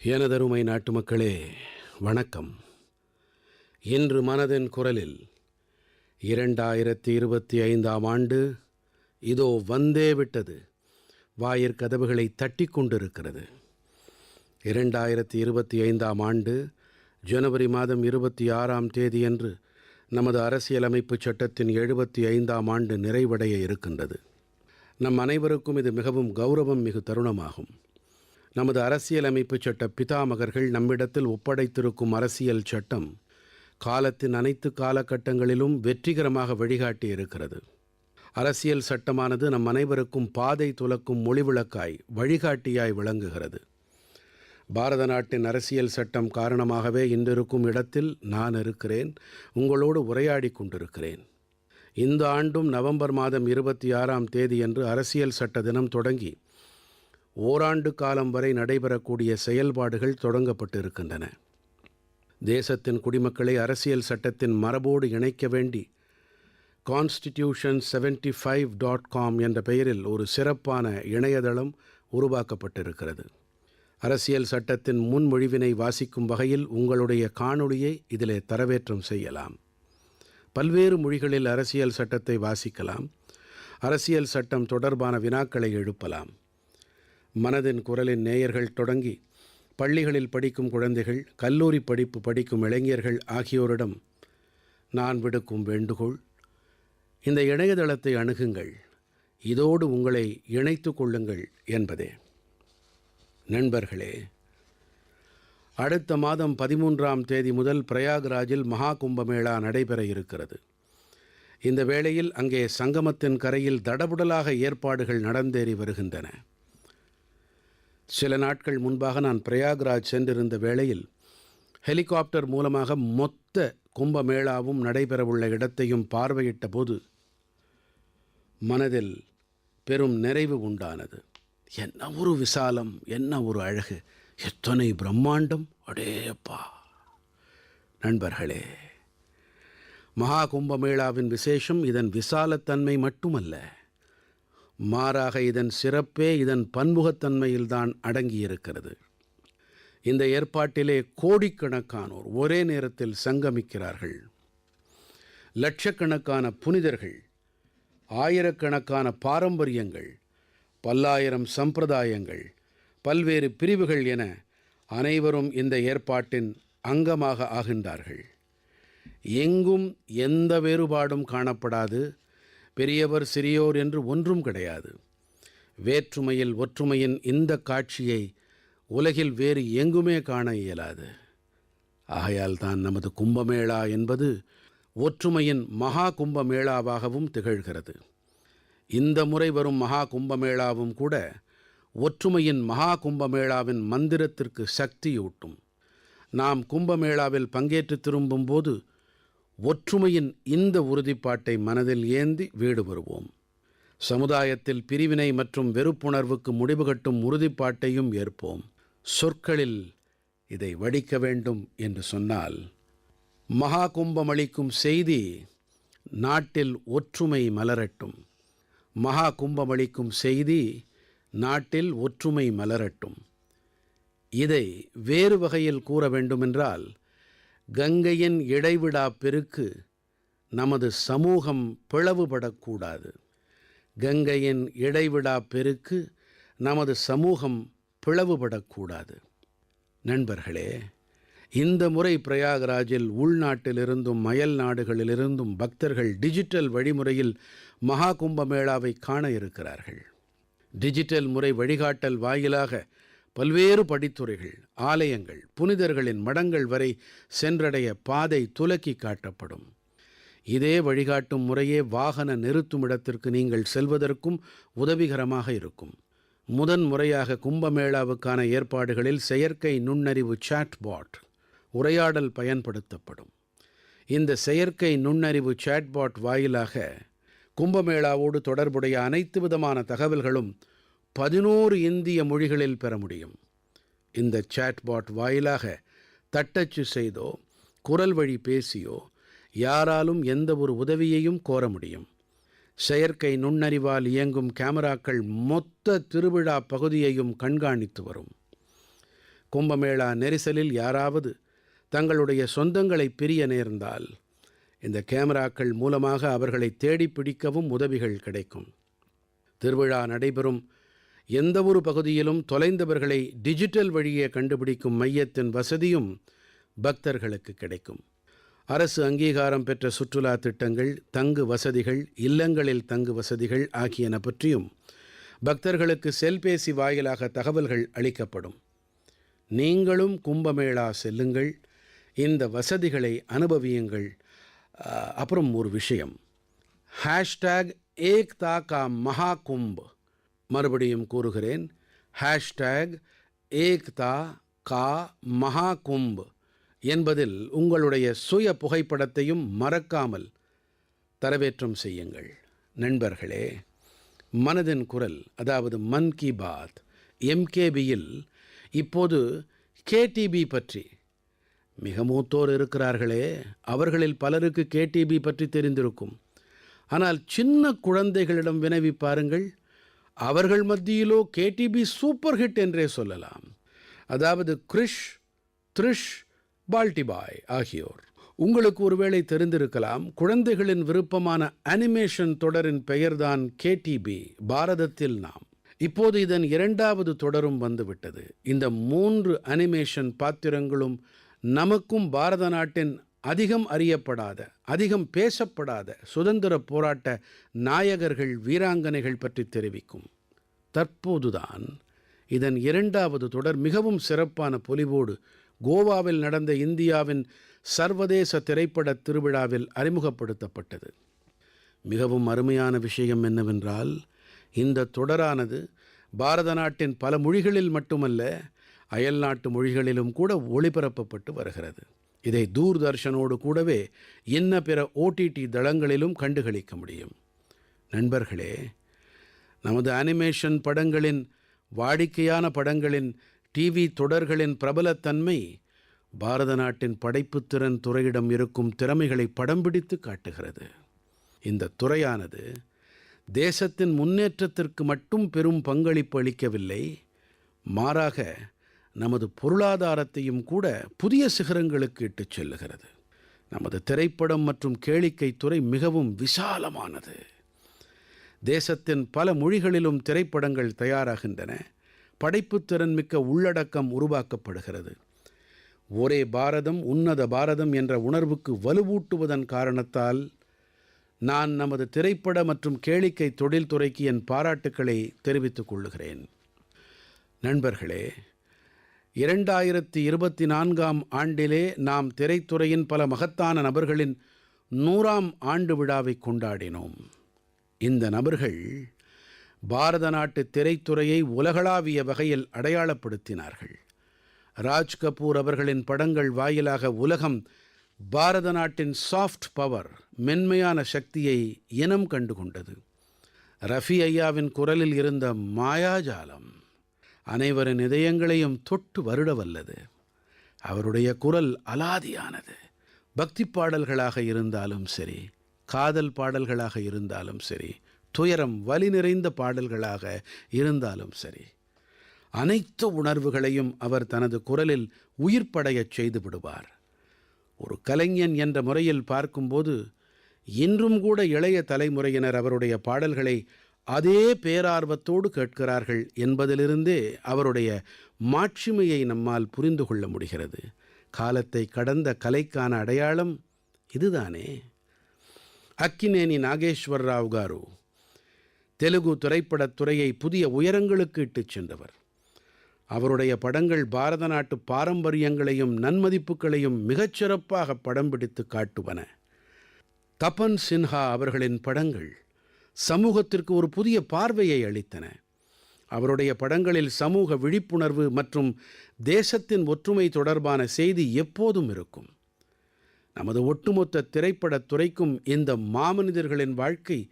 எனதருமை நாட்டுமக்களே வணக்கம். இன்று மனதின் குரலில் இரண்டாயிரத்தி இருபத்தி ஐந்தாம் ஆண்டு இதோ வந்தே விட்டது. வாயிற்கதவுகளை தட்டி கொண்டிருக்கிறது. இரண்டாயிரத்தி இருபத்தி ஐந்தாம் ஆண்டு ஜனவரி மாதம் இருபத்தி ஆறாம் தேதியன்று நமது அரசியலமைப்புச் சட்டத்தின் எழுபத்தி ஐந்தாம் ஆண்டு நிறைவடைய இருக்கின்றது. நம் அனைவருக்கும் இது மிகவும் கௌரவம் மிகு தருணமாகும். நமது அரசியலமைப்பு சட்ட பிதாமகர்கள் நம்மிடத்தில் ஒப்படைத்திருக்கும் அரசியல் சட்டம் காலத்தின் அனைத்து காலகட்டங்களிலும் வெற்றிகரமாக வழிகாட்டி இருக்கிறது அரசியல் சட்டமானது நம் அனைவருக்கும் பாதை துலக்கும் மொழிவிளக்காய் வழிகாட்டியாய் விளங்குகிறது. பாரத நாட்டின் அரசியல் சட்டம் காரணமாகவே இன்றிருக்கும் இடத்தில் நான் இருக்கிறேன் உங்களோடு உரையாடிக் கொண்டிருக்கிறேன். இந்த ஆண்டும் நவம்பர் மாதம் இருபத்தி ஆறாம் தேதியன்று அரசியல் சட்ட தினம் தொடங்கி ஓராண்டு காலம் வரை நடைபெறக்கூடிய செயல்பாடுகள் தொடங்கப்பட்டிருக்கின்றன. தேசத்தின் குடிமக்களை அரசியல் சட்டத்தின் மரபோடு இணைக்க வேண்டி constitution 75.com five dot com என்ற பெயரில் ஒரு சிறப்பான இணையதளம் உருவாக்கப்பட்டிருக்கிறது. அரசியல் சட்டத்தின் முன்மொழிவினை வாசிக்கும் வகையில் உங்களுடைய காணொளியை இதிலே தரவேற்றம் செய்யலாம். பல்வேறு மொழிகளில் அரசியல் சட்டத்தை வாசிக்கலாம். அரசியல் சட்டம் தொடர்பான வினாக்களை எழுப்பலாம். மனதின் குரலின் நேயர்கள் தொடங்கி பள்ளிகளில் படிக்கும் குழந்தைகள் கல்லூரி படிப்பு படிக்கும் இளைஞர்கள் ஆகியோரிடம் நான் விடுக்கும் வேண்டுகோள் இந்த இணையதளத்தை அணுகுங்கள். இதோடு உங்களை இணைத்து கொள்ளுங்கள் என்பதே. நண்பர்களே அடுத்த மாதம் பதிமூன்றாம் தேதி முதல் பிரயாக்ராஜில் மகா கும்பமேளா நடைபெற இருக்கிறது. இந்த வேளையில் அங்கே சங்கமத்தின் கரையில் தடபுடலாக ஏற்பாடுகள் நடந்தேறி வருகின்றன. சில நாட்கள் முன்பாக நான் பிரயாக்ராஜ் சென்றிருந்த வேளையில் ஹெலிகாப்டர் மூலமாக மொத்த கும்பமேளாவும் நடைபெறவுள்ள இடத்தையும் பார்வையிட்ட போது மனதில் பெரும் நிறைவு உண்டானது. என்ன ஒரு விசாலம் என்ன ஒரு அழகு. எத்தனை பிரம்மாண்டம். அடேப்பா நண்பர்களே மகா கும்பமேளாவின் விசேஷம் இதன் விசாலத்தன்மை மட்டுமல்ல. மாறாக இதன் சிறப்பே இதன் பன்முகத்தன்மையில்தான் அடங்கியிருக்கிறது. இந்த ஏற்பாட்டிலே கோடிக்கணக்கானோர் ஒரே நேரத்தில் சங்கமிக்கிறார்கள். லட்சக்கணக்கான புனிதர்கள் ஆயிரக்கணக்கான பாரம்பரியங்கள் பல்லாயிரம் சம்பிரதாயங்கள் பல்வேறு பிரிவுகள் என அனைவரும் இந்த ஏற்பாட்டின் அங்கமாக ஆகின்றார்கள். எங்கும் எந்த வேறுபாடும் காணப்படாது. பெரியவர் சிறியோர் என்று ஒன்றும் கிடையாது. வேற்றுமையில் ஒற்றுமையின் இந்த காட்சியை உலகில் வேறு எங்குமே காண இயலாது. ஆகையால் தான் நமது கும்பமேளா என்பது ஒற்றுமையின் மகா கும்பமேளாவாகவும் திகழ்கிறது. இந்த முறை வரும் மகா கும்பமேளாவும் கூட ஒற்றுமையின் மகா கும்பமேளாவின் மந்திரத்திற்கு சக்தியூட்டும். நாம் கும்பமேளாவில் பங்கேற்று திரும்பும்போது ஒற்றுமையின் இந்த உறுதிப்பாட்டை மனதில் ஏந்தி வீடு வருவோம் சமுதாயத்தில் பிரிவினை மற்றும் வெறுப்புணர்வுக்கு முடிவுகட்டும் உறுதிப்பாட்டையும் ஏற்போம். சொற்களில் இதை வடிக்க வேண்டும் என்று சொன்னால் மகா கும்பம் அளிக்கும் செய்தி நாட்டில் ஒற்றுமை மலரட்டும். மகா கும்பம் அளிக்கும் செய்தி நாட்டில் ஒற்றுமை மலரட்டும். இதை வேறு வகையில் கூற வேண்டுமென்றால் கங்கையின் இடைவிடா பெருக்கு நமது சமூகம் பிளவுபடக்கூடாது. கங்கையின் இடைவிடா பெருக்கு நமது சமூகம் பிளவுபடக்கூடாது. நண்பர்களே இந்த முறை பிரயாகராஜில் உள்நாட்டிலிருந்தும் மயல் நாடுகளிலிருந்தும் பக்தர்கள் டிஜிட்டல் வழிமுறையில் மகா கும்பமேளாவை காண இருக்கிறார்கள். டிஜிட்டல் முறை வழிகாட்டல் வாயிலாக பல்வேறு படித்துறைகள் ஆலயங்கள் புனிதர்களின் மடங்கள் வரை சென்றடைய பாதை துலக்கி காட்டப்படும். இதே வழிகாட்டும் முறையே வாகன நிறுத்துமிடத்திற்கு நீங்கள் செல்வதற்கும் உதவிகரமாக இருக்கும். முதன் முறையாக கும்பமேளாவுக்கான ஏற்பாடுகளில் செயற்கை நுண்ணறிவு சாட்பாட் உரையாடல் பயன்படுத்தப்படும். இந்த செயற்கை நுண்ணறிவு சாட்பாட் வாயிலாக கும்பமேளாவோடு தொடர்புடைய அனைத்து விதமான தகவல்களும் பதினோரு இந்திய மொழிகளில் பெற முடியும். இந்த சாட்பாட் வாயிலாக தட்டச்சு செய்தோ குரல் வழி பேசியோ யாராலும் எந்த ஒரு உதவியையும் கோர முடியும். செயற்கை நுண்ணறிவால் இயங்கும் கேமராக்கள் மொத்த திருவிழா பகுதியையும் கண்காணித்து வரும். கும்பமேளா நெரிசலில் யாராவது தங்களுடைய சொந்தங்களை பிரிய நேர்ந்தால் இந்த கேமராக்கள் மூலமாக அவர்களை தேடிப் பிடிக்கவும் உதவிகள் கிடைக்கும். திருவிழா நடைபெறும் எந்த ஒரு பகுதியிலும் தொலைந்தவர்களை டிஜிட்டல் வழியே கண்டுபிடிக்கும் மையத்தின் வசதியும் பக்தர்களுக்கு கிடைக்கும். அரசு அங்கீகாரம் பெற்ற சுற்றுலா திட்டங்கள் தங்கு வசதிகள் இல்லங்களில் தங்கு வசதிகள் ஆகியன பற்றியும் பக்தர்களுக்கு செல்பேசி வாயிலாக தகவல்கள் அளிக்கப்படும். நீங்களும் கும்பமேளா செல்லுங்கள். இந்த வசதிகளை அனுபவியுங்கள். அப்புறம் ஒரு விஷயம். ஹேஷ்டேக் ஏக்தா கா மகாகும்ப். மறுபடியும் கூறுகிறேன். ஹேஷ்டேக் ஏக்தா கா மகாகும்ப் என்பதில் உங்களுடைய சுய புகைப்படத்தையும் மறக்காமல் தரவேற்றம் செய்யுங்கள். நண்பர்களே மனதின் குரல் அதாவது மன் கி பாத் எம்கேபியில் இப்போது கேடிபி பற்றி மிக மூத்தோர் இருக்கிறார்களே அவர்களில் பலருக்கு கேடிபி பற்றி தெரிந்திருக்கும். ஆனால் சின்ன குழந்தைகளிடம் வினவி பாருங்கள் அவர்கள் மத்தியிலோ கேடிபி சூப்பர் ஹிட் என்றே சொல்லலாம். அதாவது கிரிஷ் த்ரிஷ் பால்டிபாய் ஆகியோர். உங்களுக்கு ஒருவேளை தெரிந்திருக்கலாம் குழந்தைகளின் விருப்பமான அனிமேஷன் தொடரின் பெயர்தான் கேடிபி பாரதத்தில் நாம். இப்போது இதன் இரண்டாவது தொடரும் வந்துவிட்டது. இந்த மூன்று அனிமேஷன் பாத்திரங்களும் நமக்கும் பாரத நாட்டின் அதிகம் அறியப்படாத அதிகம் பேசப்படாத சுதந்திர போராட்ட நாயகர்கள் வீராங்கனைகள் பற்றி தெரிவிக்கும். தற்போதுதான் இதன் இரண்டாவது தொடர் மிகவும் சிறப்பான பொலிவோடு கோவாவில் நடந்த இந்தியாவின் சர்வதேச திரைப்பட திருவிழாவில் அறிமுகப்படுத்தப்பட்டது. மிகவும் அருமையான விஷயம் என்னவென்றால் இந்த தொடரானது பாரத நாட்டின் பல மொழிகளில் மட்டுமல்ல அயல்நாட்டு மொழிகளிலும் கூட ஒளிபரப்பப்பட்டு வருகிறது. இதை தூர்தர்ஷனோடு கூடவே இன்ன பிற ஓடிடி தளங்களிலும் கண்டுகளிக்க முடியும். நண்பர்களே நமது அனிமேஷன் படங்களின் வாடிக்கையான படங்களின் டிவி தொடர்களின் பிரபலத்தன்மை பாரத நாட்டின் படைப்புத்திறன் துறையிடம் இருக்கும் திறமைகளை படம் பிடித்து காட்டுகிறது. இந்த துறையானது தேசத்தின் முன்னேற்றத்திற்கு மட்டும் பெரும் பங்களிப்பு அளிக்கவில்லை மாறாக நமது பொருளாதாரத்தையும் கூட புதிய சிகரங்களுக்கு இட்டுச் செல்லுகிறது. நமது திரைப்படம் மற்றும் கேளிக்கை துறை மிகவும் விசாலமானது. தேசத்தின் பல மொழிகளிலும் திரைப்படங்கள் தயாராகின்றன. படைப்புத்திறன் மிக்க உள்ளடக்கம் உருவாக்கப்படுகிறது. ஒரே பாரதம் உன்னத பாரதம் என்ற உணர்வுக்கு வலுவூட்டுவதன் காரணத்தால் நான் நமது திரைப்பட மற்றும் கேளிக்கை தொழில்துறைக்கு என் பாராட்டுக்களை தெரிவித்துக் கொள்ளுகிறேன். நண்பர்களே இரண்டாயிரத்தி இருபத்தி நான்காம் ஆண்டிலே நாம் திரைத்துறையின் பல மகத்தான நபர்களின் நூறாம் ஆண்டு விழாவை கொண்டாடினோம். இந்த நபர்கள் பாரத நாட்டு திரைத்துறையை உலகளாவிய வகையில் அடையாளப்படுத்தினார்கள். ராஜ் கபூர் அவர்களின் படங்கள் வாயிலாக உலகம் பாரத நாட்டின் சாஃப்ட் பவர் மென்மையான சக்தியை இனம் கண்டு கொண்டது ரஃபி ஐயாவின் குரலில் இருந்த மாயாஜாலம். அனைவரின் இதயங்களையும் தொட்டு வருட வல்லது அவருடைய குரல் அலாதியானது. பக்தி பாடல்களாக இருந்தாலும் சரி காதல் பாடல்களாக இருந்தாலும் சரி துயரம் வலி நிறைந்த பாடல்களாக இருந்தாலும் சரி அனைத்து உணர்வுகளையும் அவர் தனது குரலில் உயிர்ப்படையச் செய்து விடுவார். ஒரு கலைஞன் என்ற முறையில் பார்க்கும்போது இன்றும் கூட இளைய தலைமுறையினர் அவருடைய பாடல்களை அதே பேரார்வத்தோடு கேட்கிறார்கள் என்பதிலிருந்தே அவருடைய மாட்சிமையை நம்மால் புரிந்து கொள்ள முடிகிறது. காலத்தை கடந்த கலைக்கான அடையாளம் இதுதானே? அக்கினேனி நாகேஸ்வர் ராவ் காரு தெலுங்கு திரைப்படத் துறையை புதிய உயரங்களுக்கு இட்டுச் சென்றவர். அவருடைய படங்கள் பாரத நாட்டு பாரம்பரியங்களையும் நன்மதிப்புகளையும் மிகச்சிறப்பாக படம் பிடித்து காட்டுவன. தபன் சின்ஹா அவர்களின் படங்கள் சமூகத்திற்கு ஒரு புதிய பார்வையை அளித்தன. அவருடைய படங்களில் சமூக விழிப்புணர்வு மற்றும் தேசத்தின் ஒற்றுமை தொடர்பான செய்தி எப்போதும் இருக்கும். நமது ஒட்டுமொத்த திரைப்படத் துறைக்கும் இந்த மாமனிதர்களின் வாழ்க்கை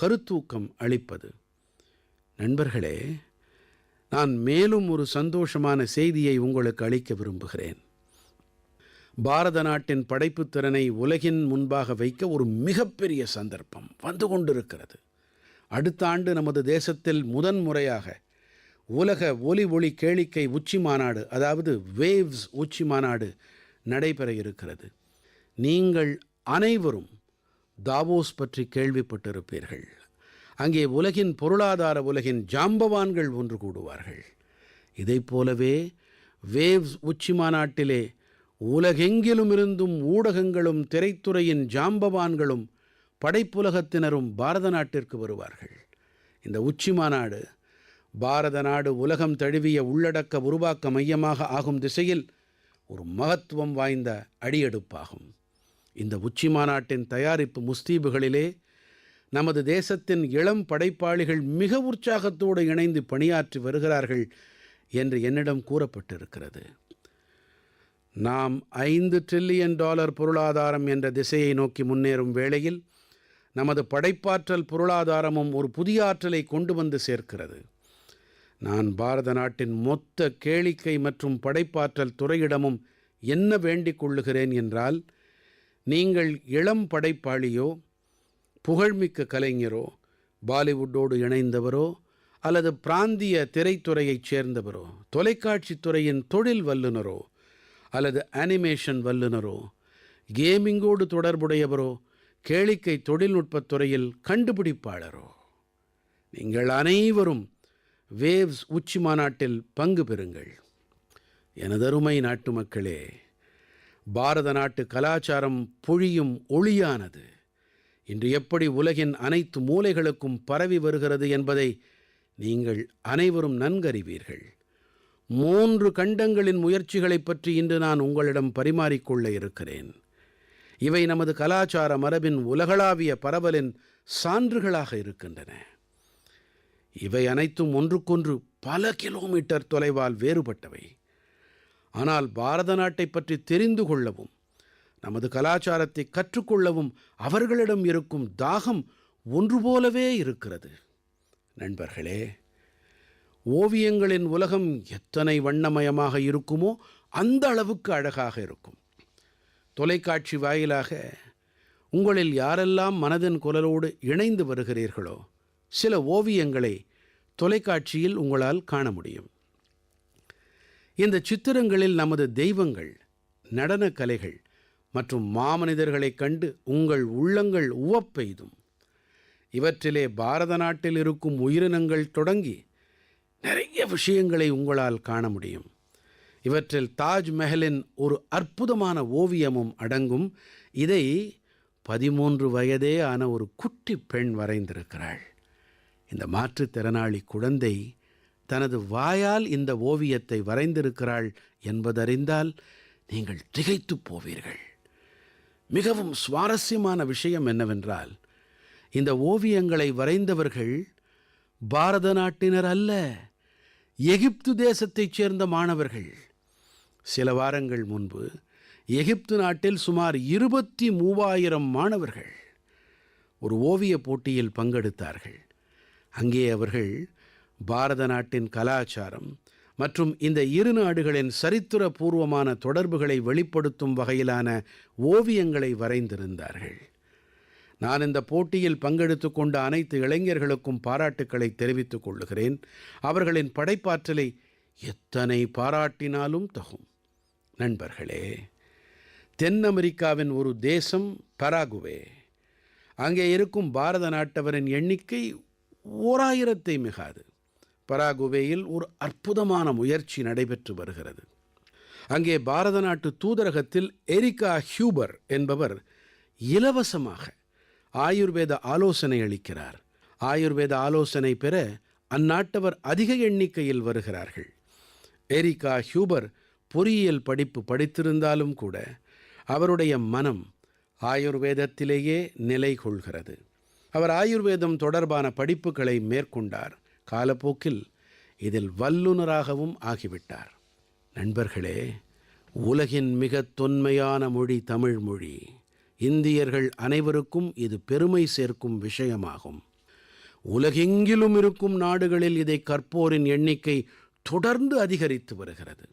கருத்தூக்கம் அளிப்பது. நண்பர்களே நான் மேலும் ஒரு சந்தோஷமான செய்தியை உங்களுக்கு அளிக்க விரும்புகிறேன். பாரத நாட்டின் படைப்புத் திறனை உலகின் முன்பாக வைக்க ஒரு மிகப்பெரிய சந்தர்ப்பம் வந்து கொண்டிருக்கிறது. அடுத்த ஆண்டு நமது தேசத்தில் முதன்முறையாக உலக ஒலி ஒளி கேளிக்கை உச்சி மாநாடு அதாவது வேவ்ஸ் உச்சி மாநாடு நடைபெற இருக்கிறது. நீங்கள் அனைவரும் தாவோஸ் பற்றி கேள்விப்பட்டிருப்பீர்கள். அங்கே உலகின் பொருளாதார உலகின் ஜாம்பவான்கள் ஒன்று கூடுவார்கள். இதைப் போலவே வேவ்ஸ் உச்சி மாநாட்டிலே உலகெங்கிலும் இருந்தும் ஊடகங்களும் திரைத்துறையின் ஜாம்பவான்களும் படைப்புலகத்தினரும் பாரத நாட்டிற்கு வருவார்கள். இந்த உச்சி மாநாடு பாரத நாடு உலகம் தழுவிய உள்ளடக்க உருவாக்க மையமாக ஆகும் திசையில் ஒரு மகத்துவம் வாய்ந்த அடியெடுப்பாகும். இந்த உச்சி மாநாட்டின் தயாரிப்பு முஸ்தீபுகளிலே நமது தேசத்தின் இளம் படைப்பாளிகள் மிக உற்சாகத்தோடு இணைந்து பணியாற்றி வருகிறார்கள் என்று என்னிடம் கூறப்பட்டிருக்கிறது. நாம் ஐந்து ட்ரில்லியன் டாலர் பொருளாதாரம் என்ற திசையை நோக்கி முன்னேறும் வேளையில் நமது படைப்பாற்றல் பொருளாதாரமும் ஒரு புதிய ஆற்றலை கொண்டு வந்து சேர்க்கிறது. நான் பாரத நாட்டின் மொத்த கேளிக்கை மற்றும் படைப்பாற்றல் துறையிடமும் என்ன வேண்டிக் கொள்ளுகிறேன் என்றால் நீங்கள் இளம் படைப்பாளியோ புகழ்மிக்க கலைஞரோ பாலிவுட்டோடு இணைந்தவரோ அல்லது பிராந்திய திரைத்துறையைச் சேர்ந்தவரோ தொலைக்காட்சி துறையின் தொழில் வல்லுநரோ அல்லது அனிமேஷன் வல்லுநரோ கேமிங்கோடு தொடர்புடையவரோ கேளிக்கை தொழில்நுட்பத் துறையில் கண்டுபிடிப்பாளரோ. நீங்கள் அனைவரும் வேவ்ஸ் உச்சி மாநாட்டில் பங்கு பெறுங்கள். எனதருமை நாட்டு மக்களே பாரத நாட்டு கலாச்சாரம் பொழியும் ஒளியானது. இன்று எப்படி உலகின் அனைத்து மூலைகளுக்கும் பரவி வருகிறது என்பதை நீங்கள் அனைவரும் நன்கறிவீர்கள். மூன்று கண்டங்களின் முயற்சிகளைப் பற்றி இன்று நான் உங்களிடம் பரிமாறிக்கொள்ள இருக்கிறேன். இவை நமது கலாச்சார மரபின் உலகளாவிய பரவலின் சான்றுகளாக இருக்கின்றன. இவை அனைத்தும் ஒன்றுக்கொன்று பல கிலோமீட்டர் தொலைவால் வேறுபட்டவை. ஆனால் பாரத நாட்டை பற்றி தெரிந்து கொள்ளவும் நமது கலாச்சாரத்தை கற்றுக்கொள்ளவும் அவர்களிடம் இருக்கும் தாகம் ஒன்று போலவே இருக்கிறது. நண்பர்களே ஓவியங்களின் உலகம் எத்தனை வண்ணமயமாக இருக்குமோ அந்த அளவுக்கு அழகாக இருக்கும். தொலைக்காட்சி வாயிலாக உங்களில் யாரெல்லாம் மனதின் குரலோடு இணைந்து வருகிறீர்களோ சில ஓவியங்களை தொலைக்காட்சியில் உங்களால் காண முடியும். இந்த சித்திரங்களில் நமது தெய்வங்கள் நடனக் கலைகள் மற்றும் மாமனிதர்களைக் கண்டு உங்கள் உள்ளங்கள் உவப்பெய்தும். இவற்றிலே பாரத நாட்டில் இருக்கும் உயிரினங்கள் தொடங்கி நிறைய விஷயங்களை உங்களால் காண முடியும். இவற்றில் தாஜ்மஹலின் ஒரு அற்புதமான ஓவியமும் அடங்கும். இதை பதிமூன்று வயதே ஆன ஒரு குட்டி பெண் வரைந்திருக்கிறாள். இந்த மாற்றுத்திறனாளி குழந்தை தனது வாயால் இந்த ஓவியத்தை வரைந்திருக்கிறாள் என்பதறிந்தால் நீங்கள் திகைத்துப் போவீர்கள். மிகவும் சுவாரஸ்யமான விஷயம் என்னவென்றால் இந்த ஓவியங்களை வரைந்தவர்கள் பாரத நாட்டினர் அல்ல. எகிப்து தேசத்தைச் சேர்ந்த மாணவர்கள். சில வாரங்கள் முன்பு எகிப்து நாட்டில் சுமார் இருபத்தி மூவாயிரம் மாணவர்கள் ஒரு ஓவியப் போட்டியில் பங்கெடுத்தார்கள். அங்கே அவர்கள் பாரத நாட்டின் கலாச்சாரம் மற்றும் இந்த இரு நாடுகளின் சரித்திரபூர்வமான தொடர்புகளை வெளிப்படுத்தும் வகையிலான ஓவியங்களை வரைந்திருந்தார்கள். நான் இந்த போட்டியில் பங்கெடுத்துக் கொண்ட அனைத்து இளைஞர்களுக்கும் பாராட்டுக்களை தெரிவித்துக் கொள்ளுகிறேன். அவர்களின் படைப்பாற்றலை எத்தனை பாராட்டினாலும் தகும். நண்பர்களே தென் அமெரிக்காவின் ஒரு தேசம் பராகுவே. அங்கே இருக்கும் பாரத நாட்டவரின் எண்ணிக்கை ஓராயிரத்தை மிகாது. பராகுவேயில் ஒரு அற்புதமான முயற்சி நடைபெற்று வருகிறது. அங்கே பாரத நாட்டு தூதரகத்தில் எரிகா ஹியூபர் என்பவர் இலவசமாக ஆயுர்வேத ஆலோசனை அளிக்கிறார். ஆயுர்வேத ஆலோசனை பெற அந்நாட்டவர் அதிக எண்ணிக்கையில் வருகிறார்கள். எரிகா ஹியூபர் பொறியியல் படிப்பு படித்திருந்தாலும் கூட அவருடைய மனம் ஆயுர்வேதத்திலேயே நிலை கொள்கிறது. அவர் ஆயுர்வேதம் தொடர்பான படிப்புகளை மேற்கொண்டார். காலப்போக்கில் இதில் வல்லுநராகவும் ஆகிவிட்டார். நண்பர்களே உலகின் மிகத் தொன்மையான மொழி தமிழ் மொழி. இந்தியர்கள் அனைவருக்கும் இது பெருமை சேர்க்கும் விஷயமாகும். உலகெங்கிலும் இருக்கும் நாடுகளில் இதை கற்போரின் எண்ணிக்கை தொடர்ந்து அதிகரித்து வருகிறது.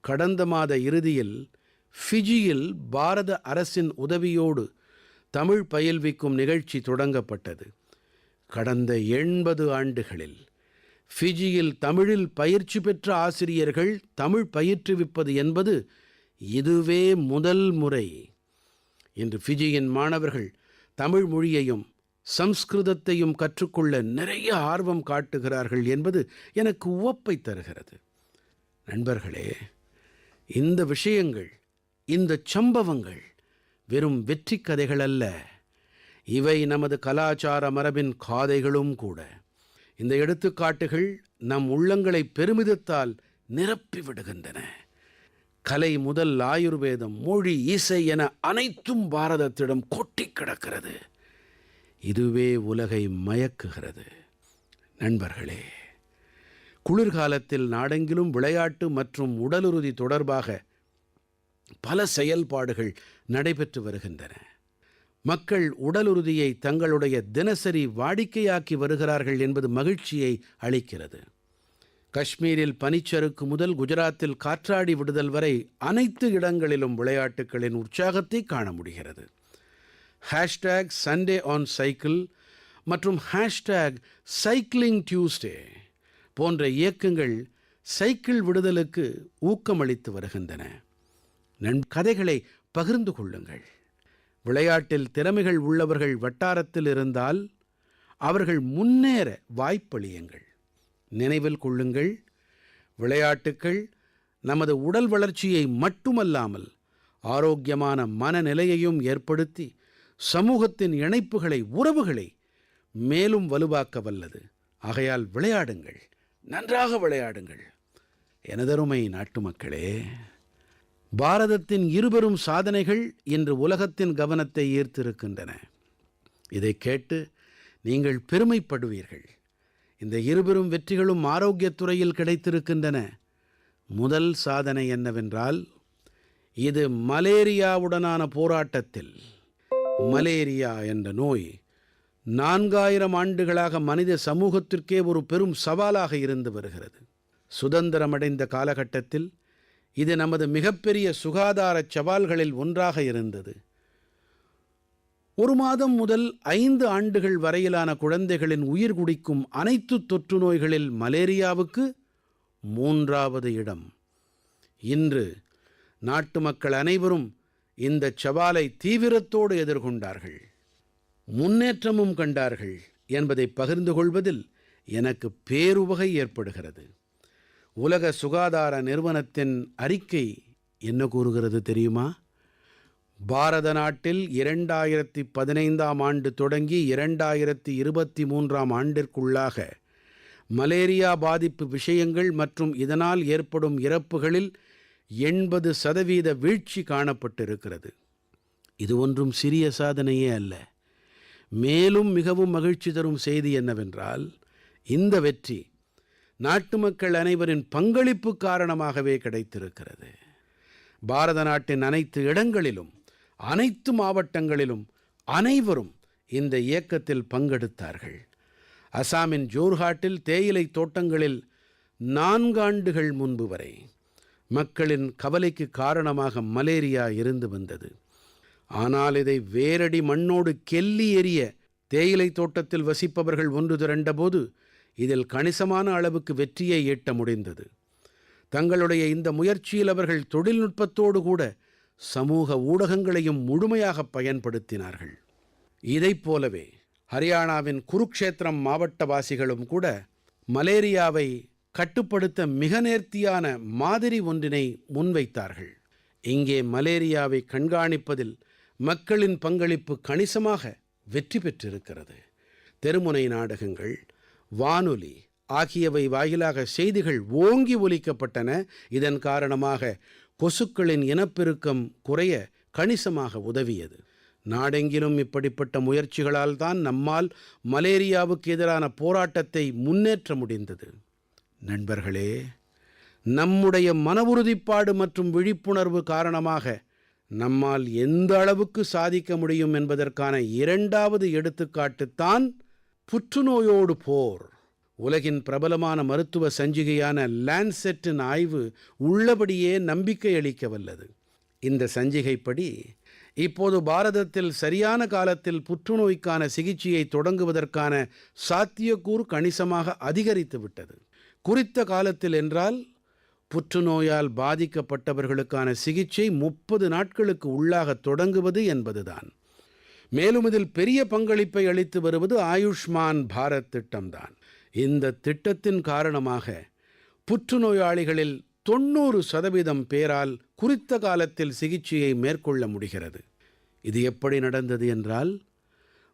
கடந்த மாத இறுதியில் ஃபிஜியில் பாரத அரசின் உதவியோடு தமிழ் பயில்விக்கும் நிகழ்ச்சி தொடங்கப்பட்டது. கடந்த எண்பது ஆண்டுகளில் ஃபிஜியில் தமிழில் பயிற்சி பெற்ற ஆசிரியர்கள் தமிழ் பயிற்றுவிப்பது என்பது இதுவே முதல் முறை. இன்று ஃபிஜியின் மாணவர்கள் தமிழ் மொழியையும் சம்ஸ்கிருதத்தையும் கற்றுக்கொள்ள நிறைய ஆர்வம் காட்டுகிறார்கள் என்பது எனக்கு உவப்பை தருகிறது. நண்பர்களே இந்த விஷயங்கள் இந்த சம்பவங்கள் வெறும் வெற்றி கதைகள் அல்ல. இவை நமது கலாச்சார மரபின் காதைகளும் கூட. இந்த எடுத்துக்காட்டுகள் நம் உள்ளங்களை பெருமிதத்தால் நிரப்பி விடுகின்றன. கலை முதல் ஆயுர்வேதம் மொழி இசை என அனைத்தும் பாரதத்திடம் கொட்டிக் கிடக்கிறது. இதுவே உலகை மயக்குகிறது. நண்பர்களே குளிர்காலத்தில் நாடெங்கிலும் விளையாட்டு மற்றும் உடலுறுதி தொடர்பாக பல செயல்பாடுகள் நடைபெற்று வருகின்றன. மக்கள் உடலுறுதியை தங்களுடைய தினசரி வாடிக்கையாக்கி வருகிறார்கள் என்பது மகிழ்ச்சியை அளிக்கிறது. காஷ்மீரில் பனிச்சறுக்கு முதல் குஜராத்தில் காற்றாடி விடுதல் வரை அனைத்து இடங்களிலும் விளையாட்டுகளின் உற்சாகத்தை காண முடிகிறது. ஹேஷ்டேக் சண்டே ஆன் சைக்கிள் மற்றும் ஹேஷ்டேக் சைக்கிளிங் டியூஸ்டே போன்ற இயக்கங்கள் சைக்கிள் விடுதலுக்கு ஊக்கமளித்து வருகின்றன. நன் கதைகளை பகிர்ந்து கொள்ளுங்கள். விளையாட்டில் திறமைகள் உள்ளவர்கள் வட்டாரத்தில் இருந்தால் அவர்கள் முன்னேற வாய்ப்பளியுங்கள். நினைவில் கொள்ளுங்கள். விளையாட்டுக்கள் நமது உடல் வளர்ச்சியை மட்டுமல்லாமல் ஆரோக்கியமான மனநிலையையும் ஏற்படுத்தி சமூகத்தின் இணைப்புகளை உறவுகளை மேலும் வலுவாக்க வல்லது. ஆகையால் விளையாடுங்கள். நன்றாக விளையாடுங்கள். எனதருமை நாட்டுமக்களே பாரதத்தின் இருபெரும் சாதனைகள் இன்று உலகத்தின் கவனத்தை ஈர்த்திருக்கின்றன. இதைக் கேட்டு நீங்கள் பெருமைப்படுவீர்கள். இந்த இருபெரும் வெற்றிகளும் ஆரோக்கியத்துறையில் கிடைத்திருக்கின்றன. முதல் சாதனை என்னவென்றால் இது மலேரியாவுடனான போராட்டத்தில். மலேரியா என்ற நோய் நான்காயிரம் ஆண்டுகளாக மனித சமூகத்திற்கே ஒரு பெரும் சவாலாக இருந்து வருகிறது. சுதந்திரமடைந்த காலகட்டத்தில் இது நமது மிகப்பெரிய சுகாதார சவால்களில் ஒன்றாக இருந்தது. ஒரு மாதம் முதல் ஐந்து ஆண்டுகள் வரையிலான குழந்தைகளின் உயிர் குடிக்கும் அனைத்து தொற்று நோய்களில் மலேரியாவுக்கு மூன்றாவது இடம். இன்று நாட்டு மக்கள் அனைவரும் இந்த சவாலை தீவிரத்தோடு எதிர்கொண்டார்கள். முன்னேற்றமும் கண்டார்கள் என்பதை பகிர்ந்து கொள்வதில் எனக்கு பேருவகை ஏற்படுகிறது. உலக சுகாதார நிறுவனத்தின் அறிக்கை என்ன கூறுகிறது தெரியுமா? பாரத நாட்டில் இரண்டாயிரத்தி பதினைந்தாம் ஆண்டு தொடங்கி இரண்டாயிரத்தி இருபத்தி மூன்றாம் ஆண்டிற்குள்ளாக மலேரியா பாதிப்பு விஷயங்கள் மற்றும் இதனால் ஏற்படும் இறப்புகளில் எண்பது சதவீத வீழ்ச்சி காணப்பட்டிருக்கிறது. இது ஒன்றும் சிறிய சாதனையே அல்ல. மேலும் மிகவும் மகிழ்ச்சி தரும் செய்தி என்னவென்றால் இந்த வெற்றி நாட்டு மக்கள் அனைவரின் பங்களிப்பு காரணமாகவே கிடைத்திருக்கிறது. பாரத நாட்டின் அனைத்து இடங்களிலும் அனைத்து மாவட்டங்களிலும் அனைவரும் இந்த இயக்கத்தில் பங்கெடுத்தார்கள். அசாமின் ஜோர்ஹாட்டில் தேயிலை தோட்டங்களில் நான்காண்டுகள் முன்பு வரை மக்களின் கவலைக்கு காரணமாக மலேரியா இருந்து வந்தது. ஆனால் இதை வேரடி மண்ணோடு கெல்லி எறிய தேயிலை தோட்டத்தில் வசிப்பவர்கள் ஒன்று திரண்டபோது இதில் கணிசமான அளவுக்கு வெற்றியை ஈட்ட முடிந்தது. தங்களுடைய இந்த முயற்சியில் அவர்கள் தொழில்நுட்பத்தோடு கூட சமூக ஊடகங்களையும் முழுமையாக பயன்படுத்தினார்கள். இதைப் போலவே ஹரியானாவின் குருக்ஷேத்திரம் மாவட்டவாசிகளும் கூட மலேரியாவை கட்டுப்படுத்த மிக நேர்த்தியான மாதிரி ஒன்றினை முன்வைத்தார்கள். இங்கே மலேரியாவை கண்காணிப்பதில் மக்களின் பங்களிப்பு கணிசமாக வெற்றி பெற்றிருக்கிறது. தெருமுனை நாடகங்கள் வானொலி ஆகியவை வாயிலாக செய்திகள் ஓங்கி ஒலிக்கப்பட்டன. இதன் காரணமாக கொசுக்களின் இனப்பெருக்கம் குறைய கணிசமாக உதவியது. நாடெங்கிலும் இப்படிப்பட்ட முயற்சிகளால் தான் நம்மால் மலேரியாவுக்கு எதிரான போராட்டத்தை முன்னேற்ற முடிந்தது. நண்பர்களே நம்முடைய மன உறுதிப்பாடு மற்றும் விழிப்புணர்வு காரணமாக நம்மால் எந்த அளவுக்கு சாதிக்க முடியும் என்பதற்கான இரண்டாவது எடுத்துக்காட்டுத்தான் புற்றுநோயோடு போர். உலகின் பிரபலமான மருத்துவ சஞ்சிகையான லான்செட்டின் ஆய்வு உள்ளபடியே நம்பிக்கை அளிக்க வல்லது. இந்த சஞ்சிகைப்படி இப்போது பாரதத்தில் சரியான காலத்தில் புற்றுநோய்க்கான சிகிச்சையை தொடங்குவதற்கான சாத்தியக்கூறு கணிசமாக அதிகரித்து விட்டது. குறித்த காலத்தில் என்றால் புற்றுநோயால் பாதிக்கப்பட்டவர்களுக்கான சிகிச்சை முப்பது நாட்களுக்கு உள்ளாக தொடங்குவது என்பதுதான். மேலும் இதில் பெரிய பங்களிப்பை அளித்து வருவது ஆயுஷ்மான் பாரத் திட்டம்தான். இந்த திட்டத்தின் காரணமாக புற்றுநோயாளிகளில் தொண்ணூறு சதவீதம் பேரால் குறித்த காலத்தில் சிகிச்சையை மேற்கொள்ள முடிகிறது. இது எப்படி நடந்தது என்றால்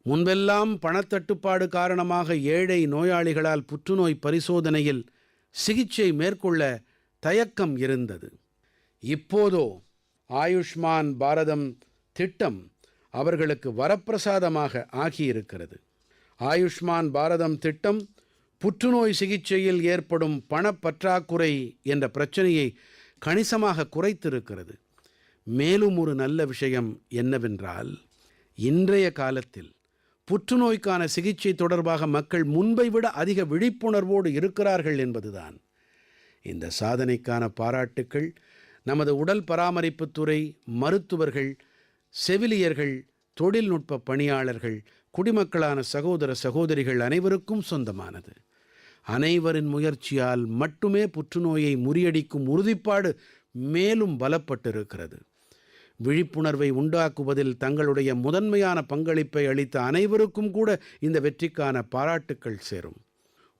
முன்பெல்லாம் பணத்தட்டுப்பாடு காரணமாக ஏழை நோயாளிகளால் புற்றுநோய் பரிசோதனையில் சிகிச்சை மேற்கொள்ள தயக்கம் இருந்தது. இப்போதோ ஆயுஷ்மான் பாரதம் திட்டம் அவர்களுக்கு வரப்பிரசாதமாக ஆகியிருக்கிறது. ஆயுஷ்மான் பாரதம் திட்டம் புற்றுநோய் சிகிச்சையில் ஏற்படும் பணப்பற்றாக்குறை என்ற பிரச்சனையை கணிசமாக குறைத்திருக்கிறது. மேலும் ஒரு நல்ல விஷயம் என்னவென்றால் இன்றைய காலத்தில் புற்றுநோய்க்கான சிகிச்சை தொடர்பாக மக்கள் முன்பை விட அதிக விழிப்புணர்வோடு இருக்கிறார்கள் என்பதுதான். இந்த சாதனைக்கான பாராட்டுக்கள் நமது உடல் பராமரிப்புத்துறை மருத்துவர்கள் செவிலியர்கள் தொழில்நுட்ப பணியாளர்கள் குடிமக்களான சகோதர சகோதரிகள் அனைவருக்கும் சொந்தமானது. அனைவரின் முயற்சியால் மட்டுமே புற்றுநோயை முறியடிக்கும் உறுதிப்பாடு மேலும் பலப்பட்டிருக்கிறது. விழிப்புணர்வை உண்டாக்குவதில் தங்களுடைய முதன்மையான பங்களிப்பை அளித்த அனைவருக்கும் கூட இந்த வெற்றிக்கான பாராட்டுக்கள் சேரும்.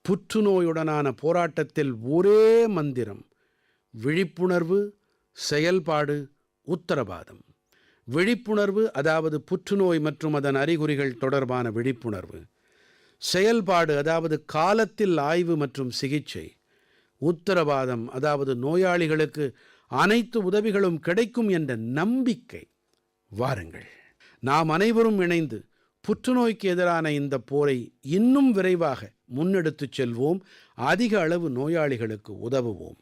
புற்றுநோயுடனான போராட்டத்தில் ஒரே மந்திரம் விழிப்புணர்வு செயல்பாடு உத்தரவாதம். விழிப்புணர்வு அதாவது புற்றுநோய் மற்றும் அதன் அறிகுறிகள் தொடர்பான விழிப்புணர்வு. செயல்பாடு அதாவது காலத்தில் ஆய்வு மற்றும் சிகிச்சை. உத்தரவாதம் அதாவது நோயாளிகளுக்கு அனைத்து உதவிகளும் கிடைக்கும் என்ற நம்பிக்கை. வாருங்கள். நாம் அனைவரும் இணைந்து புற்றுநோய்க்கு எதிரான இந்த போரை இன்னும் விரைவாக முன்னெடுத்துச் செல்வோம். அதிக அளவு நோயாளிகளுக்கு உதவுவோம்.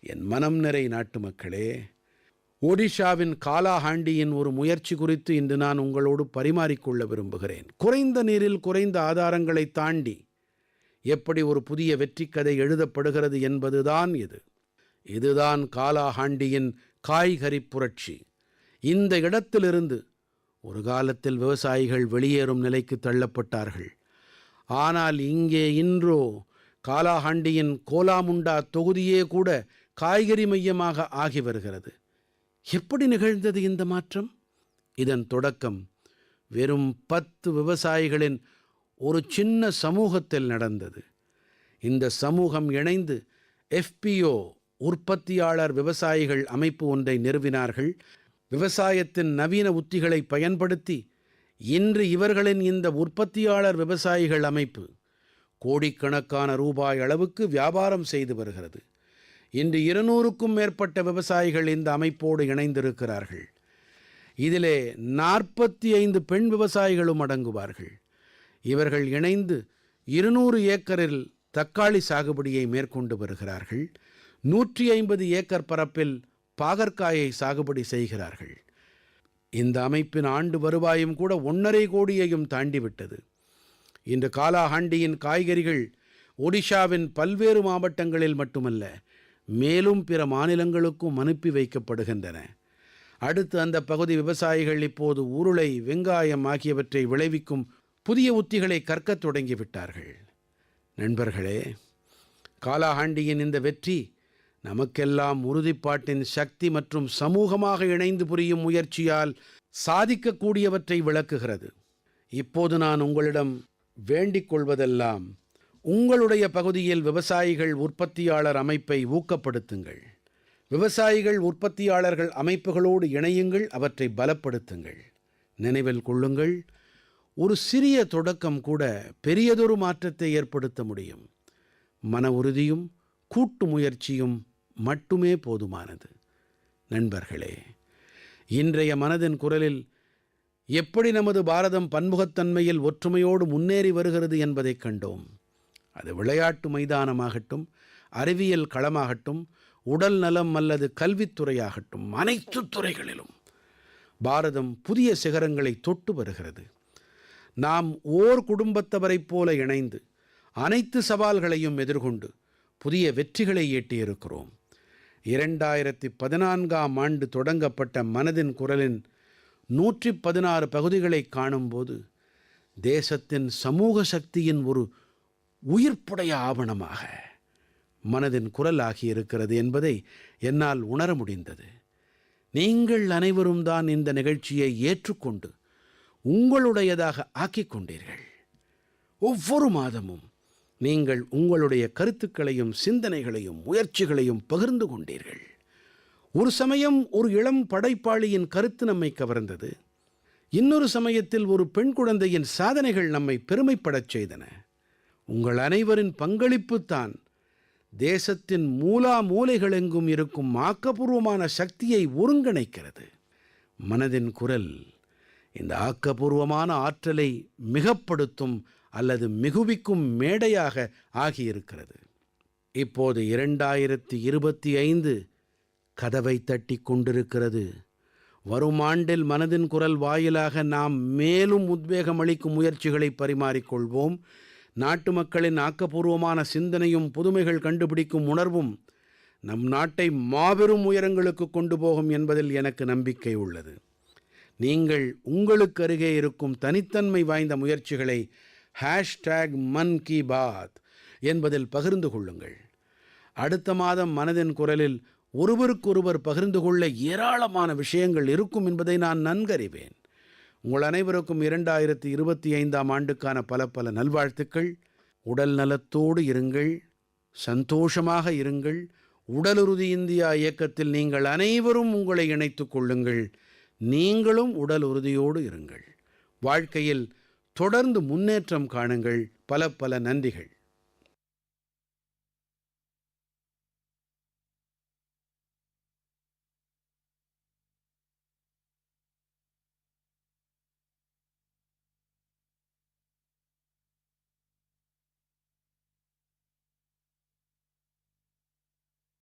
என் மனம் நிறை நாட்டு மக்களே ஒடிஷாவின் காலாஹாண்டியின் ஒரு முயற்சி குறித்து இன்று நான் உங்களோடு பரிமாறிக்கொள்ள விரும்புகிறேன். குறைந்த நீரில் குறைந்த ஆதாரங்களை தாண்டி எப்படி ஒரு புதிய வெற்றிக்கதை எழுதப்படுகிறது என்பதுதான் இது. இதுதான் காலாஹாண்டியின் காய்கறி புரட்சி. இந்த இடத்திலிருந்து ஒரு காலத்தில் விவசாயிகள் வெளியேறும் நிலைக்கு தள்ளப்பட்டார்கள். ஆனால் இங்கே இன்றோ காலாஹாண்டியின் கோலாமுண்டா தொகுதியே கூட காய்கறி மையமாக ஆகி வருகிறது. எப்படி நிகழ்ந்தது இந்த மாற்றம்? இதன் தொடக்கம் வெறும் பத்து விவசாயிகளின் ஒரு சின்ன சமூகத்தில் நடந்தது. இந்த சமூகம் இணைந்து எஃபிஓ உற்பத்தியாளர் விவசாயிகள் அமைப்பு ஒன்றை நிறுவினார்கள். விவசாயத்தின் நவீன உத்திகளை பயன்படுத்தி இன்று இவர்களின் இந்த உற்பத்தியாளர் விவசாயிகள் அமைப்பு கோடிக்கணக்கான ரூபாய் அளவுக்கு வியாபாரம் செய்து வருகிறது. இன்று இருநூறுக்கும் மேற்பட்ட விவசாயிகள் இந்த அமைப்போடு இணைந்திருக்கிறார்கள். இதிலே நாற்பத்தி ஐந்து பெண் விவசாயிகளும் அடங்குவார்கள். இவர்கள் இணைந்து இருநூறு ஏக்கரில் தக்காளி சாகுபடியை மேற்கொண்டு வருகிறார்கள். நூற்றி ஐம்பது ஏக்கர் பரப்பில் பாகற்காயை சாகுபடி செய்கிறார்கள். இந்த அமைப்பின் ஆண்டு வருவாயும் கூட ஒன்றரை கோடியையும் தாண்டிவிட்டது. இன்று காலாஹாண்டியின் காய்கறிகள் ஒடிஷாவின் பல்வேறு மாவட்டங்களில் மட்டுமல்ல மேலும் பிற மாநிலங்களுக்கும் அனுப்பி வைக்கப்படுகின்றன. அடுத்து அந்த பகுதி விவசாயிகள் இப்போது உருளை வெங்காயம் ஆகியவற்றை விளைவிக்கும் புதிய உத்திகளை கற்கத் தொடங்கிவிட்டார்கள். நண்பர்களே காலாஹாண்டியின் இந்த வெற்றி நமக்கெல்லாம் உறுதிப்பாட்டின் சக்தி மற்றும் சமூகமாக இணைந்து புரியும் முயற்சியால் சாதிக்கக்கூடியவற்றை விளக்குகிறது. இப்போது நான் உங்களிடம் வேண்டிக் கொள்வதெல்லாம் உங்களுடைய பகுதியில் விவசாயிகள் உற்பத்தியாளர் அமைப்பை ஊக்கப்படுத்துங்கள். விவசாயிகள் உற்பத்தியாளர்கள் அமைப்புகளோடு இணையுங்கள் அவற்றை பலப்படுத்துங்கள். நினைவில் கொள்ளுங்கள் ஒரு சிறிய தொடக்கம் கூட பெரியதொரு மாற்றத்தை ஏற்படுத்த முடியும். மன உறுதியும் கூட்டு முயற்சியும் மட்டுமே போதுமானது. நண்பர்களே இன்றைய மனதின் குரலில் எப்படி நமது பாரதம் பன்முகத்தன்மையில் ஒற்றுமையோடு முன்னேறி வருகிறது என்பதைக் கண்டோம். அது விளையாட்டு மைதானமாகட்டும் அறிவியல் களமாகட்டும் உடல் நலம் அல்லது கல்வித்துறையாகட்டும் அனைத்து துறைகளிலும் பாரதம் புதிய சிகரங்களை தொட்டு வருகிறது. நாம் ஓர் குடும்பத்தவரைப் போல இணைந்து அனைத்து சவால்களையும் எதிர்கொண்டு புதிய வெற்றிகளை ஈட்டியிருக்கிறோம் இரண்டாயிரத்தி பதினான்காம் ஆண்டு தொடங்கப்பட்ட மனதின் குரலின் நூற்றி பதினாறு பகுதிகளை காணும்போது தேசத்தின் சமூக சக்தியின் ஒரு உயிர்ப்புடைய ஆவணமாக மனதின் குரல் ஆகியிருக்கிறது என்பதை என்னால் உணர முடிந்தது. நீங்கள் அனைவரும் தான் இந்த நிகழ்ச்சியை ஏற்றுக்கொண்டு உங்களுடையதாக ஆக்கிக் கொண்டீர்கள். ஒவ்வொரு மாதமும் நீங்கள் உங்களுடைய கருத்துக்களையும் சிந்தனைகளையும் முயற்சிகளையும் பகிர்ந்து கொண்டீர்கள். ஒரு சமயம் ஒரு இளம் படைப்பாளியின் கருத்து நம்மை கவர்ந்தது. இன்னொரு சமயத்தில் ஒரு பெண் குழந்தையின் சாதனைகள் நம்மை பெருமைப்படச் செய்தன. உங்கள் அனைவரின் பங்களிப்புத்தான் தேசத்தின் மூலா மூலைகளெங்கும் இருக்கும் ஆக்கப்பூர்வமான சக்தியை ஒருங்கிணைக்கிறது. மனதின் குரல் இந்த ஆக்கப்பூர்வமான ஆற்றலை மிகப்படுத்தும் அல்லது மிகுவிக்கும் மேடையாக ஆகியிருக்கிறது. இப்போது இரண்டாயிரத்தி இருபத்தி ஐந்து கதவை தட்டி கொண்டிருக்கிறது. வரும் ஆண்டில் மனதின் குரல் வாயிலாக நாம் மேலும் உத்வேகம் அளிக்கும் முயற்சிகளை பரிமாறிக்கொள்வோம். நாட்டு மக்களின் ஆக்கப்பூர்வமான சிந்தனையும் புதுமைகள் கண்டுபிடிக்கும் உணர்வும் நம் நாட்டை மாபெரும் உயரங்களுக்கு கொண்டு போகும் என்பதில் எனக்கு நம்பிக்கை உள்ளது. நீங்கள் உங்களுக்கு அருகே இருக்கும் தனித்தன்மை வாய்ந்த முயற்சிகளை ஹேஷ்டேக் மன் கி பாத் என்பதில் பகிர்ந்து கொள்ளுங்கள். அடுத்த மாதம் மனதின் குரலில் ஒருவருக்கொருவர் பகிர்ந்து கொள்ள ஏராளமான விஷயங்கள் இருக்கும் என்பதை நான் நன்கறிவேன். உங்கள் அனைவருக்கும் இரண்டாயிரத்தி இருபத்தி ஐந்தாம் ஆண்டுக்கான பல பல நல்வாழ்த்துக்கள். உடல் நலத்தோடு இருங்கள். சந்தோஷமாக இருங்கள். உடலுறுதி இந்தியா இயக்கத்தில் நீங்கள் அனைவரும் உங்களை இணைத்துக் கொள்ளுங்கள். நீங்களும் உடல் உறுதியோடு இருங்கள். வாழ்க்கையில் தொடர்ந்து முன்னேற்றம் காணுங்கள். பல பல நன்றிகள்.